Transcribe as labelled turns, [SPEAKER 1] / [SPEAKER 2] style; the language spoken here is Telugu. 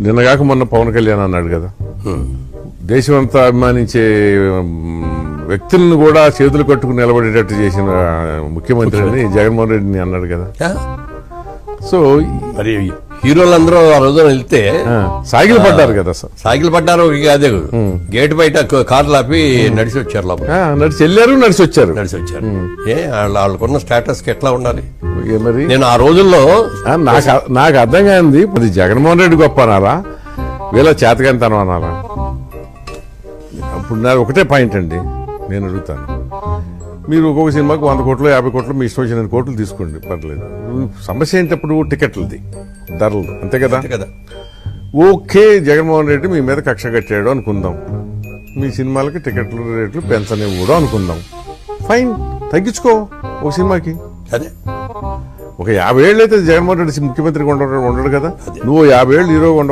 [SPEAKER 1] నిన్నగాక మొన్న పవన్ కళ్యాణ్ అన్నాడు కదా. దేశం అంతా అభిమానించే వ్యక్తులను కూడా చేతులు కట్టుకుని నిలబడేటట్టు చేసిన ముఖ్యమంత్రి. అని జగన్మోహన్ రెడ్డిని అన్నాడు కదా? సో
[SPEAKER 2] మరి హీరోలందరూ ఆ రోజున వెళ్తే
[SPEAKER 1] సాగిలు పడ్డారు కదా సార్.
[SPEAKER 2] సైకిల్ పడ్డారు ఇక అదే గేట్ బయట కార్లు ఆపి నడిచి వచ్చారు లోపల.
[SPEAKER 1] నడిచి వెళ్ళారు నడిచి వచ్చారు
[SPEAKER 2] నడిచి వచ్చారు ఏ వాళ్ళ వాళ్ళకున్న స్టేటస్కి ఎట్లా ఉండాలి?
[SPEAKER 1] మరి?
[SPEAKER 2] నేను ఆ రోజుల్లో
[SPEAKER 1] నాకు నాకు అర్థం కాంది అది జగన్మోహన్ రెడ్డి గొప్ప అనాలా వీళ్ళ చేతకంతనం అనాలా అప్పుడు నా ఒకటే పాయింట్ అండి. నేను అడుగుతాను. మీరు ఒక్కొక్క సినిమాకి వంద కోట్లు యాభై కోట్లు మీ ఇష్టం వచ్చిన కోట్లు తీసుకోండి. పర్లేదు. సమస్య ఏంటప్పుడు టికెట్లది ధరలు అంతే కదా?
[SPEAKER 2] కదా.
[SPEAKER 1] ఓకే జగన్మోహన్ రెడ్డి మీ మీద కక్ష కట్టాడు అనుకుందాం. మీ సినిమాలకి టికెట్ల రేట్లు పెంచనివ్వడం అనుకుందాం. ఫైన్ తగ్గించుకో ఒక సినిమాకి.
[SPEAKER 2] అదే.
[SPEAKER 1] ఒక యాభై ఏళ్ళు అయితే జగన్మోహన్ రెడ్డి ముఖ్యమంత్రిగా ఉండడు ఉండడు కదా. నువ్వు యాభై ఏళ్ళు హీరోగా ఉండవు.